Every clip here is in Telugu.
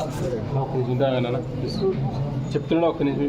ఒక్క నిమిషం. ఉంటావేనా చెప్తున్నాడు ఒక్క నిమిషం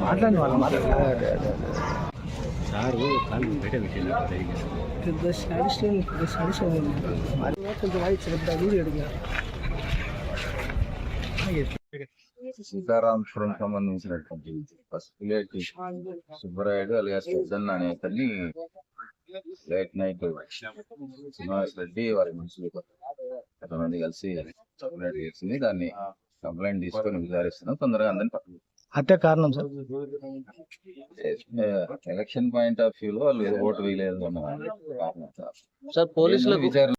మాట్లాడి వాళ్ళు సారు కాళ్ళు బయట పెద్ద పెద్ద కొంచెం సంబంధించినటువంటి పసిపిల్లేటి సుబ్బరాయుడు అలాగే పెద్దన్న అనే అతన్ని లేట్ నైట్ శ్రీనివాస్ రెడ్డి వారి మనుషులు కొంతమంది కలిసి చేసింది. దాన్ని కంప్లైంట్ తీసుకొని విచారిస్తున్నాం తొందరగా అందరిని పక్కన హత్య కారణం sir election point of view లో వాళ్ళు ఏదో ఓటు వేయలేదు అన్న కారణం. సార్ విచారణ